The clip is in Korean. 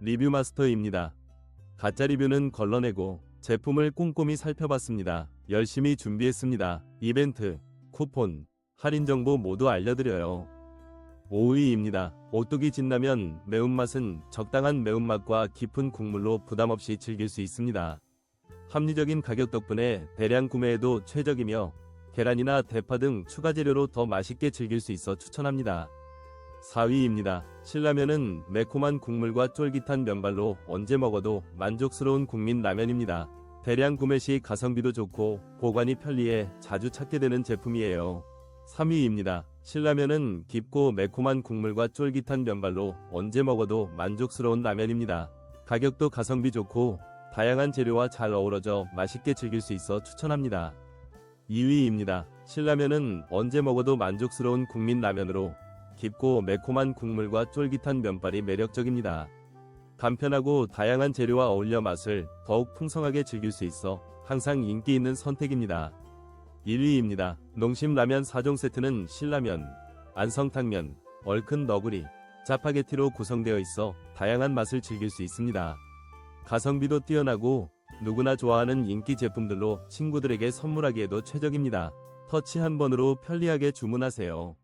리뷰 마스터입니다. 가짜 리뷰는 걸러내고 제품을 꼼꼼히 살펴봤습니다. 열심히 준비했습니다. 이벤트, 쿠폰, 할인 정보 모두 알려드려요. 5위입니다. 오뚜기 진라면 매운맛은 적당한 매운맛과 깊은 국물로 부담없이 즐길 수 있습니다. 합리적인 가격 덕분에 대량 구매에도 최적이며 계란이나 대파 등 추가 재료로 더 맛있게 즐길 수 있어 추천합니다. 4위입니다. 신라면은 매콤한 국물과 쫄깃한 면발로 언제 먹어도 만족스러운 국민 라면입니다. 대량 구매 시 가성비도 좋고 보관이 편리해 자주 찾게 되는 제품이에요. 3위입니다. 신라면은 깊고 매콤한 국물과 쫄깃한 면발로 언제 먹어도 만족스러운 라면입니다. 가격도 가성비 좋고 다양한 재료와 잘 어우러져 맛있게 즐길 수 있어 추천합니다. 2위입니다. 신라면은 언제 먹어도 만족스러운 국민 라면으로 깊고 매콤한 국물과 쫄깃한 면발이 매력적입니다. 간편하고 다양한 재료와 어울려 맛을 더욱 풍성하게 즐길 수 있어 항상 인기 있는 선택입니다. 1위입니다. 농심 라면 4종 세트는 신라면, 안성탕면, 얼큰 너구리, 짜파게티로 구성되어 있어 다양한 맛을 즐길 수 있습니다. 가성비도 뛰어나고 누구나 좋아하는 인기 제품들로 친구들에게 선물하기에도 최적입니다. 터치 한 번으로 편리하게 주문하세요.